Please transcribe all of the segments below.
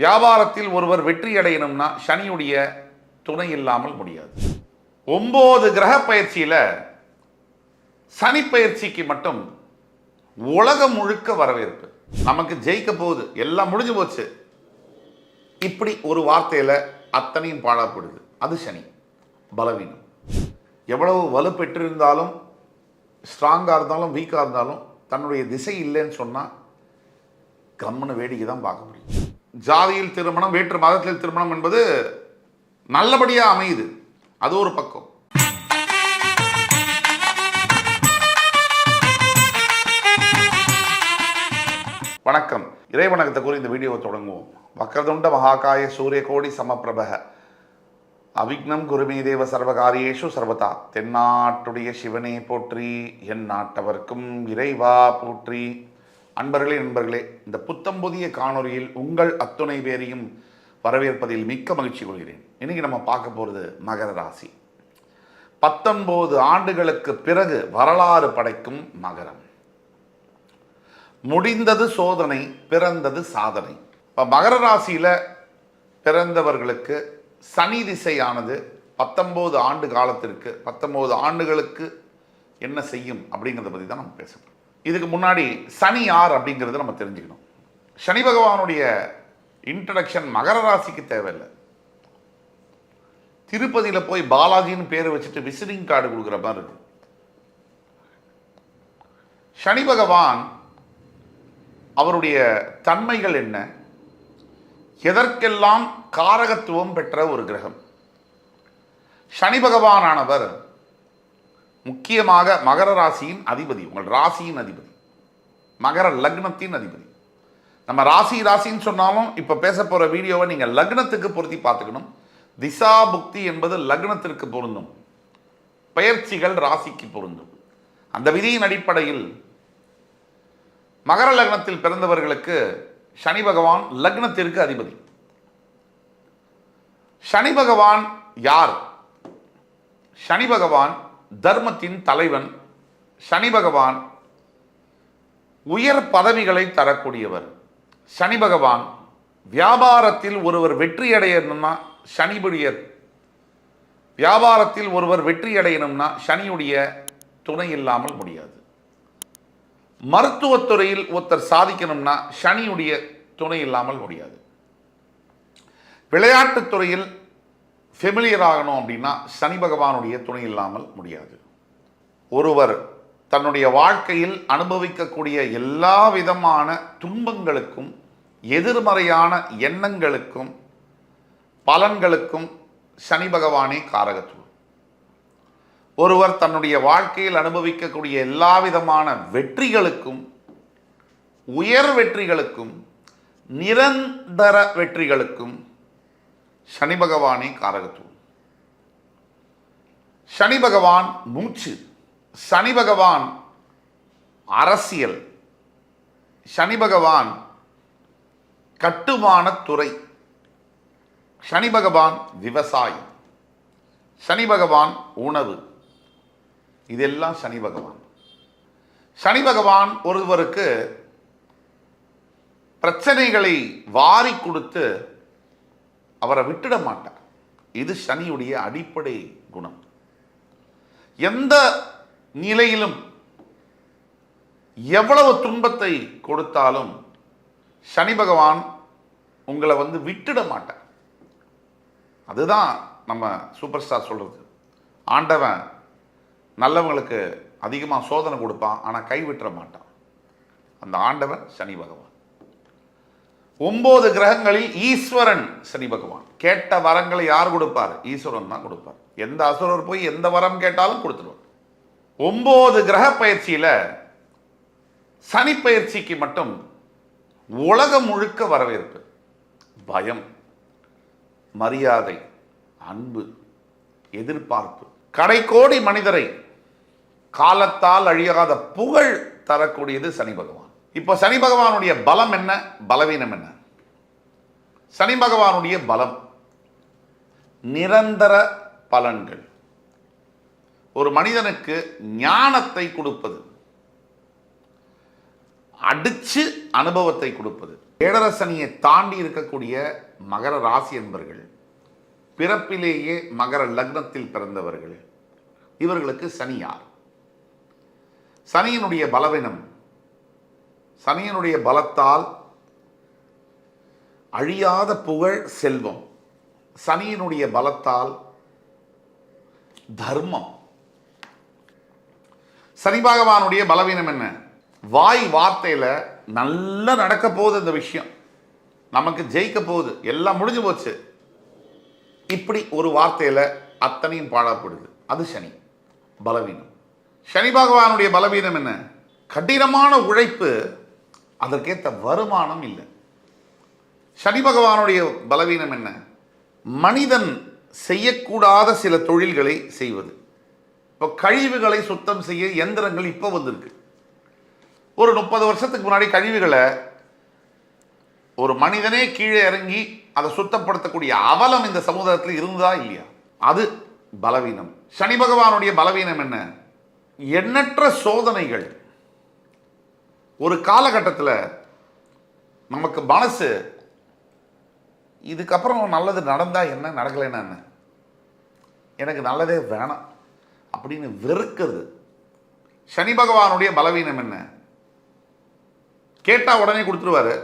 வியாபாரத்தில் ஒருவர் வெற்றி அடையணும்னா சனியுடைய துணை இல்லாமல் முடியாது. ஒன்பது கிரக பயிற்சியில் சனி பயிற்சிக்கு மட்டும் உலகம் முழுக்க வரவேற்பு. நமக்கு ஜெயிக்க போகுது. எல்லாம் முடிஞ்சு போச்சு. இப்படி ஒரு வார்த்தையில் அத்தனையும் பாழப்படுது அது சனி. பலவீனம். எவ்வளவு வலுப்பெற்றிருந்தாலும் ஸ்ட்ராங்காக இருந்தாலும் வீக்காக இருந்தாலும் தன்னுடைய திசை இல்லைன்னு சொன்னால் கம்முன்னு வேடிக்கை தான் பார்க்க முடியும். ஜாதியில் திருமணம் வேற்று மதத்தில் திருமணம் என்பது நல்லபடியாக அமையுது. அது ஒரு பக்கம். வணக்கம். இறைவணக்கத்தை கூறி இந்த வீடியோவை தொடங்குவோம். வக்கரதுண்ட மகாகாய சூரிய கோடி சமப்பிரபக. அவிக்னம் குருமே தேவ சர்வகாரியேஷு சர்வதா. தென்னாட்டுடைய சிவனே போற்றி என் நாட்டவர்க்கும் இறைவா போற்றி. அன்பர்களே நண்பர்களே இந்த புத்தம் புதிய காணொளியில் உங்கள் அத்துணை பேரையும் வரவேற்பதில் மிக்க மகிழ்ச்சி கொள்கிறேன். இன்றைக்கி நம்ம பார்க்க போகிறது மகர ராசி. பத்தொன்பது ஆண்டுகளுக்கு பிறகு வரலாறு படைக்கும் மகரம். முடிந்தது சோதனை பிறந்தது சாதனை. இப்போ மகர ராசியில் பிறந்தவர்களுக்கு சனி திசையானது பத்தொம்போது ஆண்டு காலத்திற்கு பத்தொம்போது ஆண்டுகளுக்கு என்ன செய்யும் அப்படிங்கிறத பற்றி தான் நம்ம பேசணும் இதுக்கு முன்னாடி சனி யார் அப்படிங்கிறத நம்ம தெரிஞ்சுக்கணும். சனி பகவானுடைய இன்ட்ரடக்ஷன் மகர ராசிக்கு தேவையில்லை. திருப்பதியில் போய் பாலாஜின்னு பேரை வச்சுட்டு விசிட்டிங் கார்டு கொடுக்குற மாதிரி இருக்கு சனி பகவான் அவருடைய தன்மைகள் என்ன? எதற்கெல்லாம் காரகத்துவம் பெற்ற ஒரு கிரகம்? சனி பகவானானவர் முக்கியமாக மகர ராசியின் அதிபதி உங்கள் ராசியின் அதிபதி. மகர லக்னத்தின் அதிபதி. நம்ம ராசி ராசின்னு சொன்னாலும் இப்போ பேச போகிற வீடியோவை நீங்கள் லக்னத்துக்கு பொருத்தி பார்த்துக்கணும். திசா புக்தி என்பது லக்னத்திற்கு பொருந்தும். பெயர்ச்சிகள் ராசிக்கு பொருந்தும். அந்த விதியின் அடிப்படையில் மகர லக்னத்தில் பிறந்தவர்களுக்கு சனி பகவான் லக்னத்திற்கு அதிபதி. சனி பகவான் யார்? சனி பகவான் தர்மத்தின் தலைவன் சனி பகவான் உயர் பதவிகளை தரக்கூடியவர். சனி பகவான் வியாபாரத்தில் ஒருவர் வெற்றி அடையணும்னா சனிபுடைய வியாபாரத்தில் ஒருவர் வெற்றி அடையணும்னா சனியுடைய துணை இல்லாமல் முடியாது. மருத்துவத்துறையில் ஒருத்தர் சாதிக்கணும்னா சனியுடைய துணை இல்லாமல் முடியாது. விளையாட்டுத்துறையில் ஃபெமிலியர் ஆகணும் அப்படின்னா சனி பகவானுடைய துணை இல்லாமல் முடியாது. ஒருவர் தன்னுடைய வாழ்க்கையில் அனுபவிக்கக்கூடிய எல்லா விதமான துன்பங்களுக்கும் எதிர்மறையான எண்ணங்களுக்கும் பலன்களுக்கும் சனி பகவானே காரகத்துவம். ஒருவர் தன்னுடைய வாழ்க்கையில் அனுபவிக்கக்கூடிய எல்லா விதமான வெற்றிகளுக்கும் உயர் வெற்றிகளுக்கும் நிரந்தர வெற்றிகளுக்கும் சனி பகவானே காரகத்துவம். சனி பகவான் மூச்சு சனி பகவான் அரசியல் சனி பகவான் கட்டுமானத் துறை சனி பகவான் விவசாயம் சனி பகவான் உணவு இதெல்லாம் சனி பகவான். சனி பகவான் ஒருவருக்கு பிரச்சனைகளை வாரி கொடுத்து அவரை விட்டுட மாட்டார். இது சனியுடைய அடிப்படை குணம். எந்த நிலையிலும் எவ்வளவு துன்பத்தை கொடுத்தாலும் சனி பகவான் உங்களை வந்து விட்டுட மாட்டார். அதுதான் நம்ம சூப்பர் ஸ்டார் சொல்கிறது ஆண்டவன் நல்லவங்களுக்கு அதிகமாக சோதனை கொடுப்பான் ஆனால் கைவிட்டுற மாட்டான். அந்த ஆண்டவன் சனி பகவான். ஒன்பது கிரகங்களில் ஈஸ்வரன் சனி பகவான். கேட்ட வரங்களை யார் கொடுப்பார்? ஈஸ்வரன் தான் கொடுப்பார். எந்த அசுரர் போய் எந்த வரம் கேட்டாலும் கொடுத்துருவார். ஒன்பது கிரக பயிற்சியில் சனி பயிற்சிக்கு மட்டும் உலகம் முழுக்க வரவேற்பு. பயம் மரியாதை அன்பு எதிர்பார்ப்பு. கடைக்கோடி மனிதரை காலத்தால் அழியாத புகழ் தரக்கூடியது சனி பகவான். இப்போ சனி பகவானுடைய பலம் என்ன? பலவீனம் என்ன? சனி பகவானுடைய பலம் நிரந்தர பலன்கள். ஒரு மனிதனுக்கு ஞானத்தை கொடுப்பது அடிச்சு அனுபவத்தை கொடுப்பது. ஏழரை சனியை தாண்டி இருக்கக்கூடிய மகர ராசி என்பர்கள் பிறப்பிலேயே மகர லக்னத்தில் பிறந்தவர்கள் இவர்களுக்கு சனி யார்? சனியினுடைய பலவீனம் சனியினுடைய பலத்தால் அழியாத புகழ் செல்வம். சனியினுடைய பலத்தால் தர்மம். சனி பகவானுடைய பலவீனம் என்ன? வாய் வார்த்தையில நல்லா நடக்க போகுது இந்த விஷயம். நமக்கு ஜெயிக்க போகுது. எல்லாம் முடிஞ்சு போச்சு. இப்படி ஒரு வார்த்தையில அத்தனையும் பாழப்படுது அது சனி பலவீனம். சனி பகவானுடைய பலவீனம் என்ன? கடினமான உழைப்பு அதற்கேற்ற வருமானம் இல்லை. சனி பகவானுடைய பலவீனம் என்ன? மனிதன் செய்யக்கூடாத சில தொழில்களை செய்வது. இப்போ கழிவுகளை சுத்தம் செய்ய எந்திரங்கள் இப்போ வந்திருக்கு. ஒரு முப்பது வருஷத்துக்கு முன்னாடி கழிவுகளை ஒரு மனிதனே கீழே இறங்கி அதை சுத்தப்படுத்தக்கூடிய அவலம் இந்த சமுதாயத்தில் இருந்ததா இல்லையா? அது பலவீனம். சனி பகவானுடைய பலவீனம் என்ன? எண்ணற்ற சோதனைகள். ஒரு காலகட்டத்தில் நமக்கு மனசு இதுக்கப்புறம் நல்லது நடந்தால் என்ன நடக்கலைன்னா என்ன? எனக்கு நல்லதே வேணாம் அப்படின்னு வெறுக்கிறது. சனி பகவானுடைய பலவீனம் என்ன? கேட்டால் உடனே கொடுத்துருவாரு.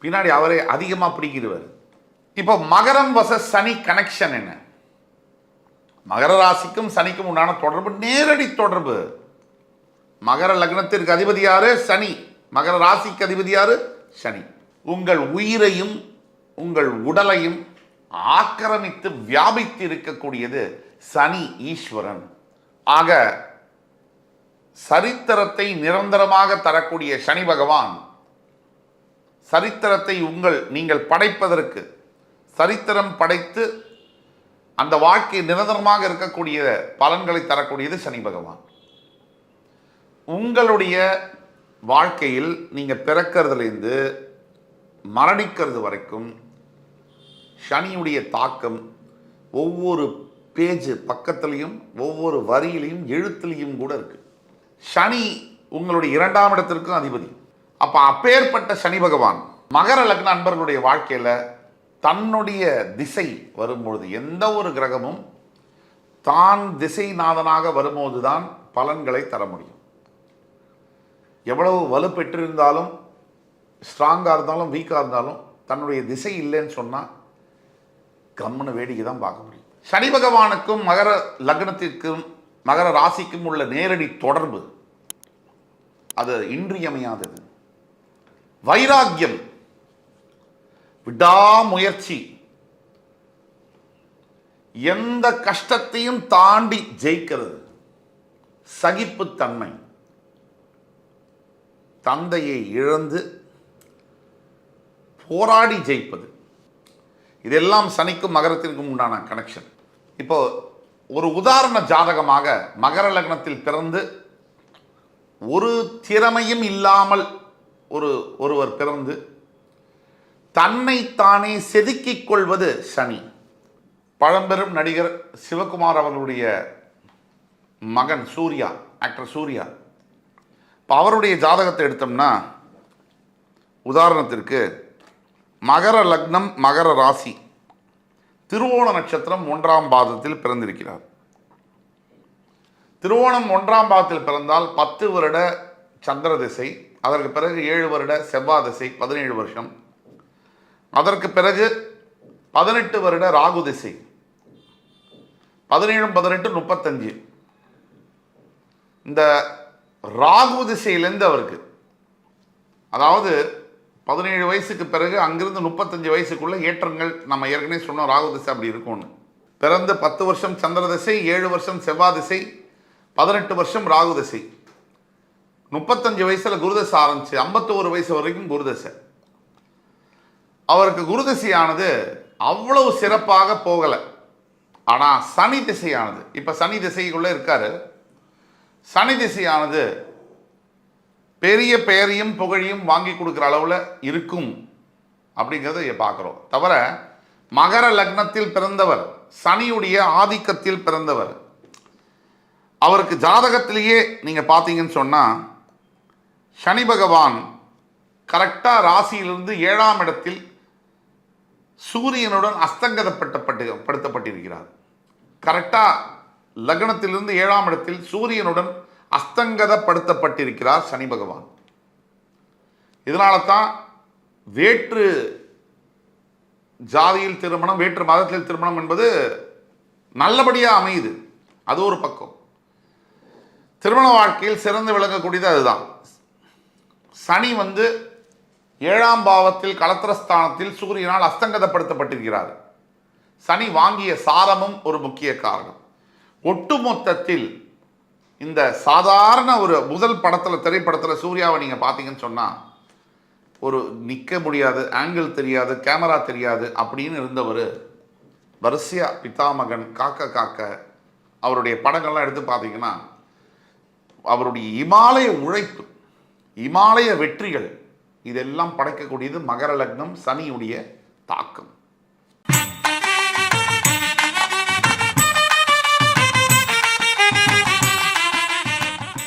பின்னாடி அவரே அதிகமாக பிடிக்கிடுவார். இப்போ மகரம் வச சனி கனெக்ஷன் என்ன? மகர ராசிக்கும் சனிக்கும் உண்டான தொடர்பு நேரடி தொடர்பு. மகர லக்னத்திற்கு அதிபதி யாரு? சனி. மகர ராசிக்கு அதிபதி யாரு? சனி. உங்கள் உயிரையும் உங்கள் உடலையும் ஆக்கிரமித்து வியாபித்து இருக்கக்கூடியது சனி ஈஸ்வரன். ஆக சரித்திரத்தை நிரந்தரமாக தரக்கூடிய சனி பகவான் சரித்திரத்தை உங்கள் நீங்கள் படைப்பதற்கு சரித்திரம் படைத்து அந்த வாழ்க்கை நிரந்தரமாக இருக்கக்கூடிய பலன்களை தரக்கூடியது சனி பகவான். உங்களுடைய வாழ்க்கையில் நீங்கள் பிறக்கிறதுலேருந்து மரணிக்கிறது வரைக்கும் சனியுடைய தாக்கம் ஒவ்வொரு பேஜ் பக்கத்துலேயும் ஒவ்வொரு வரியிலையும் எழுத்துலையும் கூட இருக்கு. சனி உங்களுடைய இரண்டாம் இடத்திற்கும் அதிபதி. அப்போ அப்பேற்பட்ட சனி பகவான் மகர லக்ன அன்பர்களுடைய வாழ்க்கையில் தன்னுடைய திசை வரும்பொழுது எந்த ஒரு கிரகமும் தான் திசைநாதனாக வரும்போது தான் பலன்களை தர முடியும். எவ்வளவு வலு பெற்றிருந்தாலும் ஸ்ட்ராங்காக இருந்தாலும் வீக்காக இருந்தாலும் தன்னுடைய திசை இல்லைன்னு சொன்னால் கம்முன்னு வேடிக்கை தான் பார்க்க முடியும். சனி பகவானுக்கும் மகர லக்னத்திற்கும் மகர ராசிக்கும் உள்ள நேரடி தொடர்பு அது இன்றியமையாதது. வைராக்கியம் விடாமுயற்சி எந்த கஷ்டத்தையும் தாண்டி ஜெயிக்கிறது. சகிப்புத்தன்மை. தந்தையை இழந்து போராடி ஜெயிப்பது. இதெல்லாம் சனிக்கும் மகரத்திற்கும் உண்டான கனெக்ஷன் இப்போ ஒரு உதாரண ஜாதகமாக மகர லக்னத்தில் பிறந்து ஒரு திறமையும் இல்லாமல் ஒரு ஒருவர் பிறந்து தன்னைத்தானே செதுக்கிக் கொள்வது சனி. பழம்பெரும் நடிகர் சிவகுமார் அவர்களுடைய மகன் சூர்யா ஆக்டர் சூர்யா. இப்போ அவருடைய ஜாதகத்தை எடுத்தோம்னா உதாரணத்திற்கு மகர லக்னம் மகர ராசி திருவோண நட்சத்திரம் ஒன்றாம் பாதத்தில் பிறந்திருக்கிறார். திருவோணம் ஒன்றாம் பாதத்தில் பிறந்தால் பத்து வருட சந்திர திசை அதற்கு பிறகு ஏழு வருட செவ்வாய் திசை பதினேழு வருஷம். அதற்கு பிறகு பதினெட்டு வருட ராகு திசை பதினேழும் பதினெட்டு முப்பத்தஞ்சு. இந்த ராகு திசையிலேருந்து அவருக்கு. அதாவது பதினேழு வயசுக்கு பிறகு அங்கிருந்து முப்பத்தஞ்சு வயசுக்குள்ள ஏற்றங்கள் நம்ம ஏற்கனவே சொன்னோம் ராகு திசை அப்படி இருக்கும்னு. பிறந்து பத்து வருஷம் சந்திர திசை ஏழு வருஷம் செவ்வாய் திசை பதினெட்டு வருஷம் ராகு திசை. முப்பத்தஞ்சு வயசில் குருதசை ஆரம்பிச்சு ஐம்பத்தோரு வயசு வரைக்கும் குருதசை அவருக்கு குருதிசையானது அவ்வளவு சிறப்பாக போகலை. ஆனால் சனி திசையானது. இப்போ சனி திசைக்குள்ளே இருக்காரு. சனி திசையானது பெரிய பெயரையும் புகழையும் வாங்கி கொடுக்குற அளவில் இருக்கும் அப்படிங்கிறத பார்க்குறோம். தவிர மகர லக்னத்தில் பிறந்தவர் சனியுடைய ஆதிக்கத்தில் பிறந்தவர் அவருக்கு ஜாதகத்திலேயே நீங்கள் பார்த்தீங்கன்னு சொன்னால் சனி பகவான் கரெக்டாக ராசியிலிருந்து ஏழாம் இடத்தில் சூரியனுடன் அஸ்தங்கதப்பட்டப்பட்டு படுத்தப்பட்டிருக்கிறார். கரெக்டாக லக்னத்திலிருந்து ஏழாம் இடத்தில் சூரியனுடன் அஸ்தங்கதப்படுத்தப்பட்டிருக்கிறார் சனி பகவான். இதனால தான் வேற்று ஜாதியில் திருமணம் வேற்று மதத்தில் திருமணம் என்பது நல்லபடியாக அமையுது. அது ஒரு பக்கம். திருமண வாழ்க்கையில் சிறந்து விளங்கக்கூடியது அதுதான். சனி வந்து ஏழாம் பாவத்தில் கலத்திரஸ்தானத்தில் சூரியனால் அஸ்தங்கதப்படுத்தப்பட்டிருக்கிறார். சனி வாங்கிய சாரமும் ஒரு முக்கிய காரணம். ஒட்டுமொத்தத்தில் இந்த சாதாரண ஒரு முதல் படத்தில் திரைப்படத்தில் சூர்யாவை நீங்கள் பார்த்தீங்கன்னு சொன்னால் ஒரு நிற்க முடியாது ஆங்கிள் தெரியாது கேமரா தெரியாது அப்படின்னு இருந்தவர் வரிசையா பித்தாமகன் காக்க காக்க அவருடைய படங்கள்லாம் எடுத்து பார்த்தீங்கன்னா அவருடைய இமாலய உழைப்பு இமாலய வெற்றிகள் இதெல்லாம் படைக்கக்கூடியது மகர லக்னம் சனியுடைய தாக்கம்.